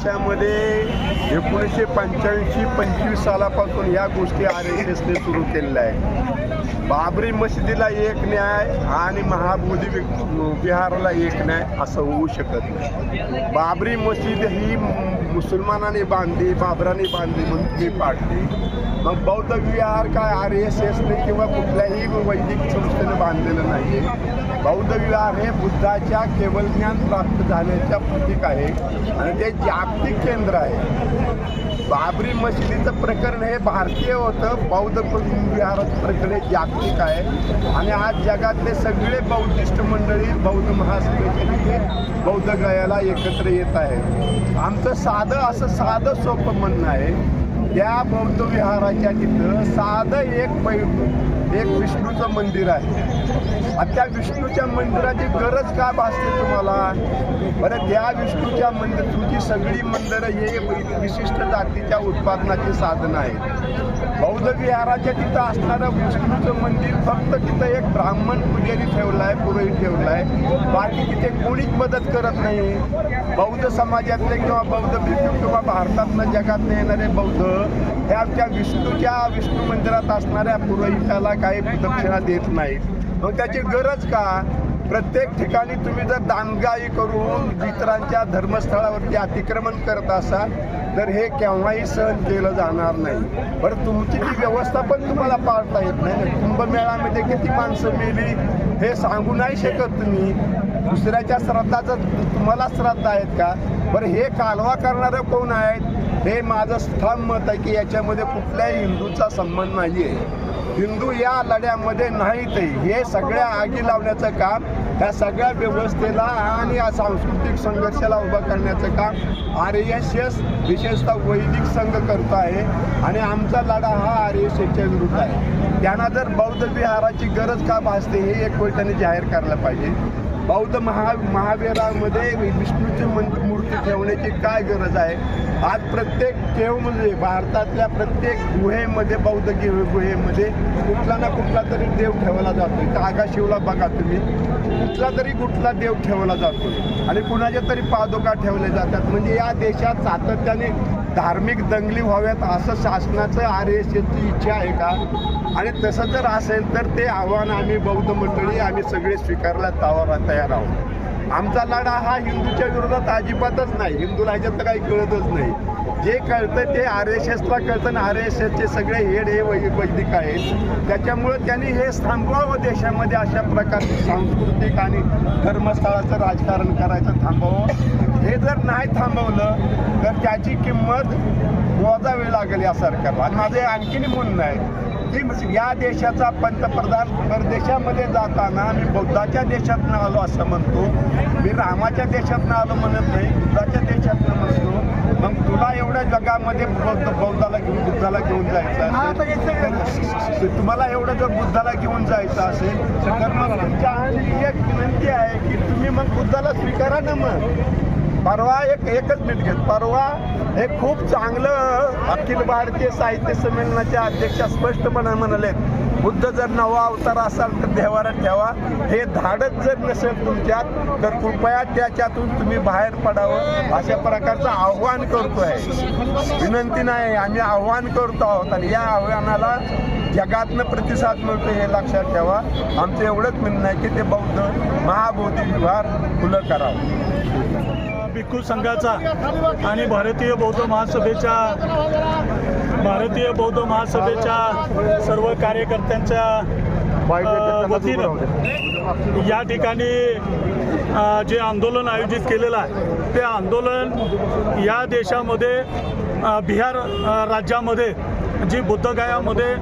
वर्षामध्ये एकोणीसशे पंच्याऐंशी पंचवीस सालापासून या गोष्टी आर एस एसने सुरू केलेल्या आहेत. बाबरी मशिदीला एक न्याय आणि महाबोधी विहाराला एक न्याय असं होऊ शकत नाही. बाबरी मशीद ही मुसलमानाने बांधली बाबराने बांधली म्हणून ती पाडली. मग बौद्ध विहार काय आर एस एसने किंवा कुठल्याही वैदिक संस्थेने बांधलेलं नाही बौद्ध विहार हे बुद्धाच्या केवळ ज्ञान प्राप्त झाल्याच्या प्रतीक आहे आणि ते जागतिक केंद्र आहे. बाबरी मशिदीचं प्रकरण हे भारतीय होतं बौद्ध विहाराचं प्रकरण हे जागतिक आहे. आणि आज जगातले सगळे बौद्धिस्ट मंडळी बौद्ध महासभेचे तिथे बौद्ध गयाला एकत्र येत आहेत. आमचं साधं असं साधं सोपं म्हणणं आहे त्या बौद्ध विहाराच्या तिथं साधं एक पै एक विष्णूचं मंदिर आहे. आणि त्या विष्णूच्या मंदिराची गरज का भासते तुम्हाला? बरं त्या विष्णूच्या मंदिर तुमची सगळी मंदिरं हे विशिष्ट जातीच्या उत्पादनाची साधनं आहेत. बौद्ध विहाराच्या तिथं असणारं विष्णूचं मंदिर फक्त तिथं एक ब्राह्मण पुजारी ठेवला आहे पुरोहित ठेवला आहे बाकी तिथे कोणीच मदत करत नाही. बौद्ध समाजातले किंवा बौद्ध भिक्षू किंवा भारतातनं जगातनं येणारे बौद्ध हे आमच्या विष्णूच्या विष्णू मंदिरात असणाऱ्या पुरोहिताला काही दक्षिणा देत नाहीत मग त्याची गरज का? प्रत्येक ठिकाणी तुम्ही जर दानगाई करून इतरांच्या धर्मस्थळावरती अतिक्रमण करत असाल तर हे केव्हाही सहन केलं जाणार नाही. बरं तुमची ती व्यवस्था पण तुम्हाला पाळता येत नाही. ना. कुंभमेळ्यामध्ये किती माणसं मेली हे सांगू नाही शकत तुम्ही. दुसऱ्याच्या श्रद्धाचं तुम्हाला श्रद्धा आहेत का? बरं हे कालवा करणारं कोण आहेत? हे माझं ठाम मत आहे की याच्यामध्ये कुठल्याही हिंदूचा संबंध नाही आहे हिंदू या लढ्यामध्ये नाहीत हे सगळ्या आगी लावण्याचं काम या सगळ्या व्यवस्थेला आणि या सांस्कृतिक संघर्षाला उभं करण्याचं काम आर एस एस विशेषतः वैदिक संघ करतो आहे आणि आमचा लढा हा आर एस एसच्या विरुद्ध आहे. त्यांना जर बौद्ध विहाराची गरज का भासते हे एक वेळ त्यांनी जाहीर करायला पाहिजे. बौद्ध महा महावीरामध्ये विष्णूची मन- मूर्ती ठेवण्याची काय गरज आहे? आज प्रत्येक केवमध्ये भारतातल्या प्रत्येक गुहेमध्ये बौद्ध गे- गुहेमध्ये कुठला ना कुठला तरी देव ठेवला जातो कागाशिवला बघा तुम्ही. कुठला तरी कुठला देव ठेवला जातो आणि कुणाच्या तरी पादुका ठेवल्या जातात. म्हणजे या देशात सातत्याने धार्मिक दंगली व्हाव्यात असं शासनाचं आर एस एची इच्छा आहे का? आणि तसं जर असेल तर ते आव्हान आम्ही बौद्ध मंडळी आम्ही सगळे स्वीकारला तावाला तयार आहोत. आमचा लढा हा हिंदूच्या विरोधात अजिबातच नाही. हिंदूला ह्याच्यात काही कळतच नाही. जे कळतं ते आर एस एसला कळतं आणि आर एस एसचे सगळे हेड हे वै वैदिक आहेत. त्याच्यामुळं त्यांनी हे थांबवावं देशामध्ये अशा प्रकारचे सांस्कृतिक आणि धर्मस्थळाचं राजकारण करायचं थांबवावं. हे जर नाही थांबवलं तर त्याची किंमत मोजावी लागेल या सरकारला. आणि माझं आणखीन म्हणणं आहे की या देशाचा पंतप्रधान परदेशामध्ये जाताना मी बौद्धाच्या देशातनं आलो असं म्हणतो मी रामाच्या देशातनं आलो म्हणत नाही बुद्धाच्या देशातनं बौद्ध बौद्धाला घेऊन बुद्धाला घेऊन जायचं असेल तुम्हाला एवढं जर बुद्धाला घेऊन जायचं असेल तर मग तुमच्या आणि एक विनंती आहे की तुम्ही मग बुद्धाला स्वीकारा ना मग. परवा एक एकच मिनिट घेत. परवा हे खूप चांगलं अखिल भारतीय साहित्य संमेलनाच्या अध्यक्षा स्पष्टपणे म्हणाले बुद्ध जर नवा अवतार असाल तर देवाला ठेवा. हे धाडच जर नसेल तुमच्यात तर कृपया त्याच्यातून तुम्ही बाहेर पडावं. अशा प्रकारचं आव्हान करतो आहे विनंती नाही आम्ही आव्हान करतो आहोत आणि या आव्हानाला जगातनं प्रतिसाद मिळतो हे लक्षात ठेवा. आमचं एवढंच म्हणणं आहे की ते बौद्ध महाबोधी विभाग खुलं करावं. भिक्खू संघाचा आणि भारतीय बौद्ध महासभेच्या भारतीय बौद्ध महासभेच्या सर्व कार्यकर्त्यांच्या वतीनं या ठिकाणी जे आंदोलन आयोजित केलेलं आहे ते आंदोलन या देशामध्ये बिहार राज्यामध्ये जी बुद्धगयामध्ये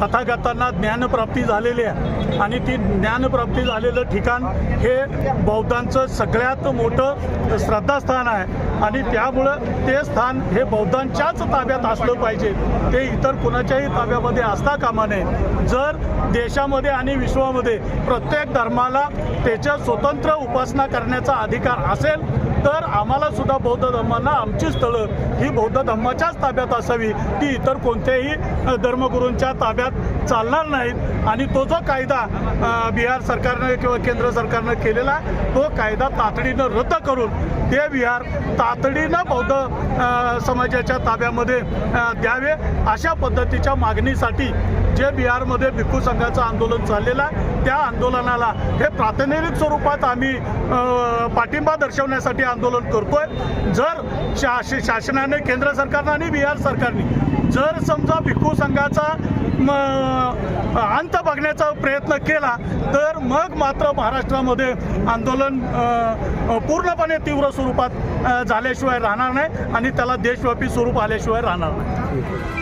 तथागतांना ज्ञानप्राप्ती झालेली आहे आणि ती ज्ञानप्राप्ती झालेलं ठिकाण हे बौद्धांचं सगळ्यात मोठं श्रद्धास्थान आहे. आणि त्यामुळं ते स्थान हे बौद्धांच्याच ताब्यात असलं पाहिजे. ते इतर कुणाच्याही ताब्यामध्ये असता कामा नये. जर देशामध्ये आणि विश्वामध्ये प्रत्येक धर्माला त्याच्या स्वतंत्र उपासना करण्याचा अधिकार असेल तर आम्हाला सुद्धा बौद्ध धर्मांना आमची स्थळं ही बौद्ध धर्माच्याच ताब्यात असावी ती इतर कोणत्याही धर्मगुरूंच्या ताब्यात चालणार नाहीत. आणि तो जो कायदा बिहार सरकारनं किंवा केंद्र सरकारनं केलेला तो कायदा तातडीनं रद्द करून ते विहार तातडीनं बौद्ध समाजाच्या ताब्यामध्ये द्यावे अशा पद्धतीच्या मागणीसाठी जे बिहारमध्ये भिक्खू संघाचं आंदोलन चाललेलं आहे त्या आंदोलनाला हे प्रातिनिधिक स्वरूपात आम्ही पाठिंबा दर्शवण्यासाठी आंदोलन करतोय. जर शास शासनाने केंद्र सरकारनं आणि बिहार सरकारने जर समजा भिक्खू संघाचा अंत बघण्याचा प्रयत्न केला तर मग मात्र महाराष्ट्रामध्ये आंदोलन पूर्णपणे तीव्र स्वरूपात झाल्याशिवाय राहणार नाही आणि त्याला देशव्यापी स्वरूप आल्याशिवाय राहणार नाही.